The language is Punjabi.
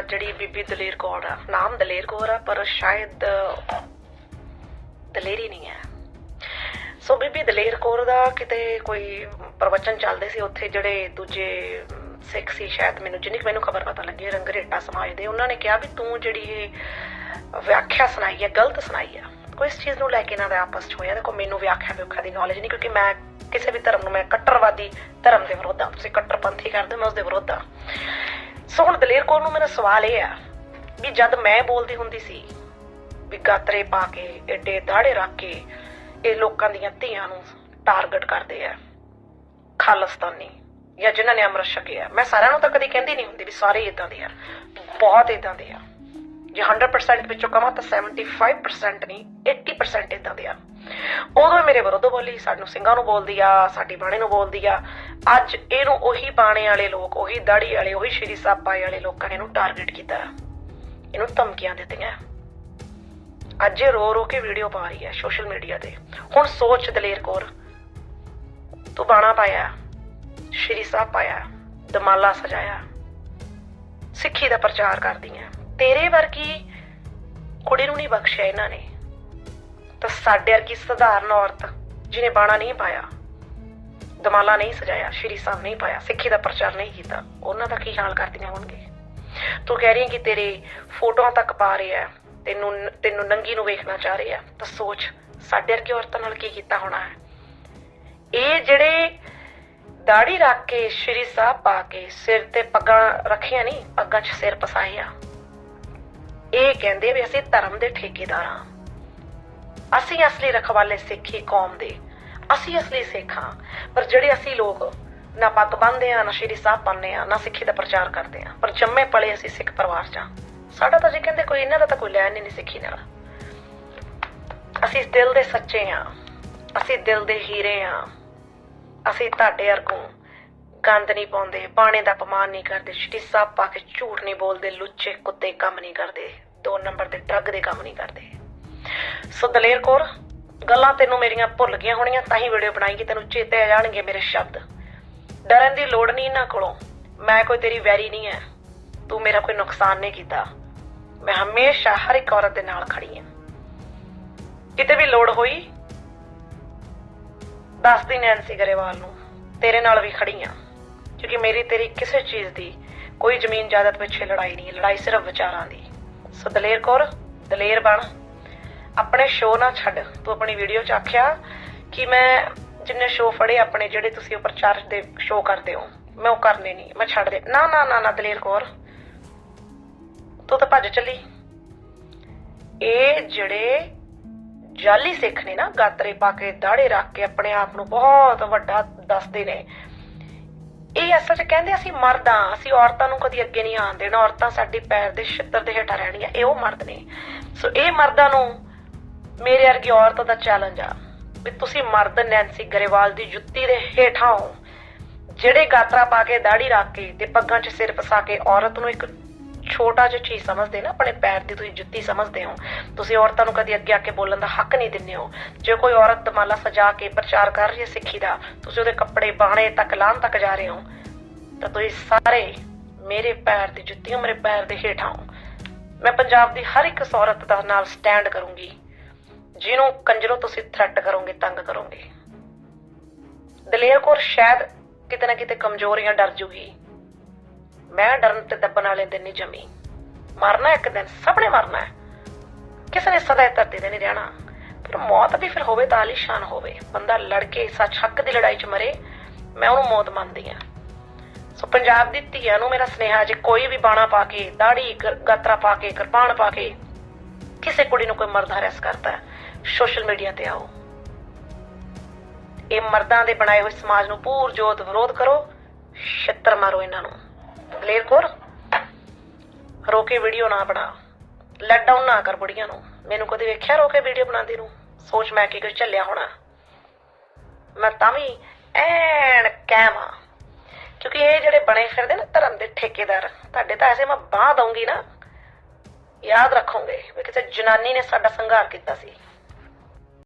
ਜਿਹੜੀ ਬੀਬੀ ਦਲੇਰ ਕੌਰ ਆ, ਨਾਮ ਦਲੇਰ ਕੌਰ ਆ, ਪਰ ਸ਼ਾਇਦ ਦਲੇਰੀ ਨਹੀਂ ਹੈ। ਸੋ ਬੀਬੀ ਦਲੇਰ ਕੌਰ ਦਾ ਕਿਤੇ ਕੋਈ ਪ੍ਰਵਚਨ ਚੱਲਦੇ ਸੀ ਉੱਥੇ ਜਿਹੜੇ ਦੂਜੇ ਸਿੱਖ ਸੀ, ਸ਼ਾਇਦ ਮੈਨੂੰ ਜਿੰਨੀ ਕੁ ਮੈਨੂੰ ਖਬਰ ਪਤਾ ਲੱਗੀ ਰੰਗਰੇਟਾ ਸਮਾਜ ਦੇ, ਉਹਨਾਂ ਨੇ ਕਿਹਾ ਵੀ ਤੂੰ ਜਿਹੜੀ ਇਹ ਵਿਆਖਿਆ ਸੁਣਾਈ ਹੈ, ਗਲਤ ਸੁਣਾਈ ਆ, ਕੋਈ ਇਸ ਚੀਜ਼ ਨੂੰ ਲੈ ਕੇ ਇਹਨਾਂ ਦਾ ਆਪਸ ਚ ਹੋਇਆ, ਦੇਖੋ ਮੈਨੂੰ ਵਿਆਖਿਆ ਵਿਆਖਿਆ ਦੀ ਨੌਲੇਜ ਨਹੀਂ, ਕਿਉਂਕਿ ਮੈਂ ਕਿਸੇ ਵੀ ਧਰਮ ਨੂੰ, ਮੈਂ ਕੱਟਰਵਾਦੀ ਧਰਮ ਦੇ ਵਿਰੋਧ ਹਾਂ ਤੁਸੀਂ ਕੱਟਰਪੰਥੀ ਕਰਦੇ ਹੋ, ਮੈਂ ਉਸ ਦੇ ਵਿਰੋਧ। ਹਾਂ ਸੋ ਹੁਣ ਦਲੇਰ ਕੌਰ ਨੂੰ ਮੇਰਾ ਸਵਾਲ ਇਹ ਆ ਵੀ ਜਦ ਮੈਂ ਬੋਲਦੀ ਹੁੰਦੀ ਸੀ ਵੀ ਗਾਤਰੇ ਪਾ ਕੇ, ਏਡੇ ਦਾੜੇ ਰੱਖ ਕੇ ਇਹ ਲੋਕਾਂ ਦੀਆਂ ਧੀਆਂ ਨੂੰ ਟਾਰਗੇਟ ਕਰਦੇ ਆ, ਖਾਲਸਤਾਨੀ ਜਾਂ ਜਿਨ੍ਹਾਂ ਨੇ ਅੰਮ੍ਰਿਤ ਛਕਿਆ। ਮੈਂ ਸਾਰਿਆਂ ਨੂੰ ਤਾਂ ਕਦੀ ਕਹਿੰਦੀ ਨਹੀਂ ਹੁੰਦੀ ਵੀ ਸਾਰੇ ਇਦਾਂ ਦੇ ਆ, ਬਹੁਤ ਇਦਾਂ ਦੇ ਆ। ਜੇ 100% ਵਿੱਚੋਂ ਕਹਾਂ ਤਾਂ 75% ਨਹੀਂ 80% ਇਦਾਂ ਦੇ ਆ। ਉਦੋਂ ਮੇਰੇ ਵਿਰੁੱਧ ਬੋਲੀ, ਸਾਨੂੰ ਸਿੰਘਾਂ ਨੂੰ ਬੋਲਦੀ ਆ, ਸਾਡੀ ਬਾਣੇ ਨੂੰ ਬੋਲਦੀ ਆ। ਅੱਜ ਇਹਨੂੰ ਉਹੀ ਬਾਣੇ ਵਾਲੇ ਲੋਕ, ਉਹੀ ਦਾੜੀ ਵਾਲੇ, ਉਹੀ ਸ਼੍ਰੀ ਸਾਹਿਬ ਪਾਏ ਵਾਲੇ ਲੋਕਾਂ ਨੇ ਇਹਨੂੰ ਟਾਰਗੇਟ ਕੀਤਾ। ਇਹਨੂੰ ਧਮਕੀਆਂ ਦਿੱਤੀਆਂ। ਅੱਜ ਇਹ ਰੋ ਰੋ ਕੇ ਵੀਡੀਓ ਪਾ ਰਹੀ ਹੈ ਸੋਸ਼ਲ ਮੀਡੀਆ ਤੇ। ਹੁਣ ਸੋਚ ਦਲੇਰ ਕੌਰ, ਤੂੰ ਬਾਣਾ ਪਾਇਆ, ਸ਼੍ਰੀ ਸਾਹਿਬ ਪਾਇਆ ਦਮਾਲਾ ਸਜਾਇਆ, ਸਿੱਖੀ ਦਾ ਪ੍ਰਚਾਰ ਕਰਦੀ ਹੈ ਤੇਰੇ ਵਰਗੀ ਕੁੜੀ ਨੂੰ ਨਹੀਂ ਬਖਸ਼ਿਆ ਇਹਨਾਂ ਨੇ। ਤਾਂ ਸਾਡੇ ਵਰਗੀ ਸਧਾਰਨ ਔਰਤ ਜਿਹਨੇ ਬਾਣਾ ਨਹੀਂ ਪਾਇਆ, ਦਮਾਲਾ ਨਹੀਂ ਸਜਾਇਆ, ਸ਼੍ਰੀ ਸਾਹਿਬ ਨਹੀਂ ਪਾਇਆ, ਸਿੱਖੀ ਦਾ ਪ੍ਰਚਾਰ ਨਹੀਂ ਕੀਤਾ, ਉਹਨਾਂ ਦਾ ਕੀ ਹਾਲ ਕਰਦੀਆਂ ਹੋਣਗੇ? ਤੂੰ ਕਹਿ ਰਹੀ ਹੈ ਕਿ ਤੇਰੇ ਫੋਟੋਆਂ ਤੱਕ ਪਾ ਰਹੇ ਆ ਤੈਨੂੰ ਤੈਨੂੰ ਨੰਗੀ ਨੂੰ ਵੇਖਣਾ ਚਾਹ ਰਹੇ ਆ ਤਾਂ ਸੋਚ, ਸਾਡੇ ਵਰਗੀ ਔਰਤਾਂ ਨਾਲ ਕੀ ਕੀਤਾ ਹੋਣਾ ਹੈ? ਇਹ ਜਿਹੜੇ ਦਾੜੀ ਰੱਖ ਕੇ ਸ਼੍ਰੀ ਸਾਹਿਬ ਪਾ ਕੇ ਸਿਰ ਤੇ ਪੱਗਾਂ ਰੱਖੀਆਂ ਨਹੀਂ ਪੱਗਾਂ 'ਚ ਸਿਰ ਪਸਾਏ ਆ ਇਹ ਕਹਿੰਦੇ ਵੀ ਅਸੀਂ ਧਰਮ ਦੇ ਠੇਕੇਦਾਰ ਹਾਂ। ਅਸੀਂ ਅਸਲੀ ਰਖਵਾਲੇ ਸਿੱਖੀ ਕੌਮ ਦੇ। ਅਸੀਂ ਅਸਲੀ ਸਿੱਖ ਹਾਂ। ਪਰ ਜਿਹੜੇ ਅਸੀਂ ਲੋਕ ਨਾ ਪੱਗ ਬੰਨਦੇ ਆ ਨਾ ਸ਼੍ਰੀ ਸਾਹਿਬ ਪਾਉਂਦੇ ਆ ਨਾ ਸਿੱਖੀ ਦਾ ਪ੍ਰਚਾਰ ਕਰਦੇ ਆ ਪਰ ਜੰਮੇ ਪਲੇ ਅਸੀਂ ਸਿੱਖ ਪਰਿਵਾਰ 'ਚ ਹਾਂ। ਸਾਡਾ ਤਾਂ ਜੇ ਕਹਿੰਦੇ ਕੋਈ ਇਹਨਾਂ ਦਾ ਤਾਂ ਕੋਈ ਲੈਣ ਹੀ ਨਹੀਂ ਸਿੱਖੀ ਨਾਲ। ਅਸੀਂ ਦਿਲ ਦੇ ਸੱਚੇ ਆ ਅਸੀਂ ਦਿਲ ਦੇ ਹੀਰੇ ਆ ਅਸੀਂ ਤੁਹਾਡੇ ਵਰਗੋਂ ਗੰਦ ਨਹੀਂ ਪਾਉਂਦੇ ਬਾਣੇ ਦਾ ਅਪਮਾਨ ਨਹੀਂ ਕਰਦੇ, ਸ਼੍ਰੀ ਸਾਹਿਬ ਪਾ ਕੇ ਝੂਠ ਨਹੀਂ ਬੋਲਦੇ, ਲੁੱਚੇ ਕੁੱਤੇ ਕੰਮ ਨਹੀਂ ਕਰਦੇ, ਦੋ ਨੰਬਰ ਦੇ ਡਰੱਗ ਦੇ ਕੰਮ ਨਹੀਂ ਕਰਦੇ। ਸੋ ਦਲੇਰ ਕੌਰ, ਗੱਲਾਂ ਤੈਨੂੰ ਮੇਰੀਆਂ ਭੁੱਲ ਗਈਆਂ ਹੋਣੀਆਂ, ਤਾਂ ਹੀ ਵੀਡੀਓ ਬਣਾਈ ਕਿ ਤੈਨੂੰ ਚੇਤੇ ਆ ਜਾਣਗੇ ਮੇਰੇ ਸ਼ਬਦ। ਡਰਨ ਦੀ ਲੋੜ ਨਹੀਂ ਇਹਨਾਂ ਕੋਲੋਂ। ਮੈਂ ਕੋਈ ਤੇਰੀ ਵੈਰੀ ਨਹੀਂ ਹੈ ਤੂੰ ਮੇਰਾ ਕੋਈ ਨੁਕਸਾਨ ਨਹੀਂ ਕੀਤਾ। ਮੈਂ ਹਮੇਸ਼ਾ ਹਰ ਇੱਕ ਔਰਤ ਦੇ ਨਾਲ ਖੜੀ ਹਾਂ ਕਿਤੇ ਵੀ ਲੋੜ ਹੋਈ, ਦੱਸਦੀ ਨੈਂਸੀ ਗਰੇਵਾਲ ਨੂੰ, ਤੇਰੇ ਨਾਲ ਵੀ ਖੜੀ ਹਾਂ ਕਿਉਂਕਿ ਮੇਰੀ ਤੇਰੀ ਕਿਸੇ ਚੀਜ਼ ਦੀ ਕੋਈ ਜ਼ਮੀਨ ਜਾਇਦਾਦ ਪਿੱਛੇ ਲੜਾਈ ਨਹੀਂ ਲੜਾਈ ਸਿਰਫ ਵਿਚਾਰਾਂ ਦੀ। ਸੋ ਦਲੇਰ ਕੌਰ, ਦਲੇਰ ਬਣ। ਆਪਣੇ ਸ਼ੋਅ ਨਾ ਛੱਡ। ਤੂੰ ਆਪਣੀ ਵੀਡੀਓ 'ਚ ਆਖਿਆ ਕਿ ਮੈਂ ਜਿੰਨੇ ਸ਼ੋਅ ਫੜੇ ਆਪਣੇ ਜਿਹੜੇ ਤੁਸੀਂ ਉਹ ਪ੍ਰਚਾਰ ਦੇ ਸ਼ੋਅ ਕਰਦੇ ਹੋ, ਮੈਂ ਉਹ ਕਰਨੇ ਨਹੀਂ, ਮੈਂ ਛੱਡ ਦੇ। ਨਾ ਨਾ ਨਾ ਨਾ, ਦਲੇਰ ਕੌਰ। ਤੂੰ ਤਾਂ ਭੱਜ ਚੱਲੀ। ਇਹ ਜਿਹੜੇ ਜਾਲੀ ਸਿੱਖ ਨੇ ਨਾ, ਗਾਤਰੇ ਪਾ ਕੇ ਦਾੜੇ ਰੱਖ ਕੇ ਆਪਣੇ ਆਪ ਨੂੰ ਬਹੁਤ ਵੱਡਾ ਦੱਸਦੇ ਨੇ। ਇਹ ਅਸਲ 'ਚ ਕਹਿੰਦੇ ਅਸੀਂ ਮਰਦ ਹਾਂ, ਅਸੀਂ ਔਰਤਾਂ ਨੂੰ ਕਦੀ ਅੱਗੇ ਨਹੀਂ ਆਉਣ ਦੇਣਾ, ਔਰਤਾਂ ਸਾਡੀ ਪੈਰ ਦੇ ਛਿੱਤਰ ਦੇ ਹੇਠਾਂ ਰਹਿਣੀਆਂ, ਇਹ ਉਹ ਮਰਦ ਨੇ। ਸੋ ਇਹ ਮਰਦਾਂ ਨੂੰ ਮੇਰੇ ਵਰਗੀ ਔਰਤ ਦਾ ਚੈਲੰਜ ਆ। ਵੀ ਤੁਸੀਂ ਮਰਦ ਨੈਂਸੀ ਗਰੇਵਾਲ ਦੀ ਜੁੱਤੀ ਦੇ ਹੇਠਾਂ ਹੋ, ਜਿਹੜੇ ਗਾਤਰਾ ਪਾ ਕੇ ਦਾੜੀ ਰੱਖ ਕੇ ਤੇ ਪੱਗਾਂ 'ਚ ਸਿਰ ਫਸਾ ਕੇ ਔਰਤ ਨੂੰ ਇੱਕ ਛੋਟਾ ਜਿਹਾ ਚੀਜ਼ ਸਮਝਦੇ ਨਾ, ਆਪਣੇ ਪੈਰ ਦੀ ਤੁਸੀਂ ਜੁੱਤੀ ਸਮਝਦੇ ਹੋ। ਤੁਸੀਂ ਔਰਤਾਂ ਨੂੰ ਕਦੀ ਅੱਗੇ ਆ ਕੇ ਬੋਲਣ ਦਾ ਹੱਕ ਨਹੀਂ ਦਿੰਦੇ ਹੋ। ਜੇ ਕੋਈ ਔਰਤ ਦਮਾਲਾ ਸਜਾ ਕੇ ਪ੍ਰਚਾਰ ਕਰ ਰਹੀ ਹੈ ਸਿੱਖੀ ਦਾ, ਤੁਸੀਂ ਉਹਦੇ ਕੱਪੜੇ ਬਾਣੇ ਤੱਕ ਲਾਹਣ ਤੱਕ ਜਾ ਰਹੇ ਹੋ, ਤਾਂ ਤੁਸੀਂ ਸਾਰੇ ਮੇਰੇ ਪੈਰ ਦੀ ਜੁੱਤੀਆਂ ਮੇਰੇ ਪੈਰ ਦੇ ਹੇਠਾਂ ਹੋ। ਮੈਂ ਪੰਜਾਬ ਦੀ ਹਰ ਇੱਕ ਔਰਤ ਦਾ ਨਾਲ ਸਟੈਂਡ ਕਰੂੰਗੀ। ਜਿਹਨੂੰ ਕੰਜਰੋਂ ਤੁਸੀਂ ਥ੍ਰੈਟ ਕਰੋਗੇ, ਤੰਗ ਕਰੋਗੇ। ਦਲੇਰ ਕੌਰ ਸ਼ਾਇਦ ਕਿਤੇ ਨਾ ਕਿਤੇ ਕਮਜ਼ੋਰੀਆਂ ਡਰ ਜੂਗੀ। ਮੈਂ ਡਰਨ ਤੇ ਦੱਬਣ ਵਾਲੇ ਦਿਨ ਨਹੀਂ ਜਮੀ। ਮਰਨਾ ਇੱਕ ਦਿਨ ਸਭ ਨੇ ਮਰਨਾ ਹੈ। ਕਿਸੇ ਨੇ ਸਦਾ ਧਰਤੀ ਤੇ ਨਹੀਂ ਰਹਿਣਾ। ਪਰ ਮੌਤ ਵੀ ਫਿਰ ਹੋਵੇ ਤਾਂ ਆਲੀਸ਼ਾਨ ਹੋਵੇ। ਬੰਦਾ ਲੜ ਕੇ ਸੱਚ ਹੱਕ ਦੀ ਲੜਾਈ 'ਚ ਮਰੇ, ਮੈਂ ਉਹਨੂੰ ਮੌਤ ਮੰਨਦੀ ਆ ਸੋ ਪੰਜਾਬ ਦੀ ਧੀਆਂ ਨੂੰ ਮੇਰਾ ਸੁਨੇਹਾ, ਜੇ ਕੋਈ ਵੀ ਬਾਣਾ ਪਾ ਕੇ ਦਾੜੀ ਗ- ਗਾਤਰਾ ਪਾ ਕੇ, ਕਿਰਪਾਨ ਪਾ ਕੇ, ਕਿਸੇ ਕੁੜੀ ਨੂੰ ਕੋਈ ਮਰਦ ਹਰੈਸ ਕਰਦਾ ਹੈ ਸੋਸ਼ਲ ਮੀਡੀਆ ਤੇ ਆਓ। ਇਹ ਮਰਦਾਂ ਦੇ ਬਣਾਏ ਹੋਏ ਸਮਾਜ ਨੂੰ ਪੂਰ ਜੋਤ ਵਿਰੋਧ ਕਰੋ, ਛਿੱਤਰ ਮਾਰੋ ਇਹਨਾਂ ਨੂੰ। ਦਲੇਰ ਕੌਰ ਰੋ ਕੇ ਵੀਡੀਓ ਨਾ ਬਣਾ। ਲੈਟ ਡਾਊਨ ਨਾ ਕਰ ਬੁੜੀਆਂ ਨੂੰ। ਮੈਨੂੰ ਕਦੇ ਵੇਖਿਆ ਰੋ ਕੇ ਵੀਡੀਓ ਬਣਾਉਂਦੀ ਨੂੰ? ਸੋਚ ਮੈਂ ਕੀ ਕੁਝ ਚੱਲਿਆ ਹੋਣਾ। ਮੈਂ ਤਾਂ ਵੀ ਐਨ ਕਹਿਮਾ ਕਿਉਂਕਿ ਇਹ ਜਿਹੜੇ ਬਣੇ ਫਿਰਦੇ ਨਾ ਧਰਮ ਦੇ ਠੇਕੇਦਾਰ, ਤੁਹਾਡੇ ਤਾਂ ਐਸੇ ਮੈਂ ਬਾਹ ਦਊਂਗੀ ਨਾ। ਯਾਦ ਰੱਖੋਗੇ ਵੀ ਕਿਸੇ ਜਨਾਨੀ ਨੇ ਸਾਡਾ ਸੰਘਾਰ ਕੀਤਾ ਸੀ।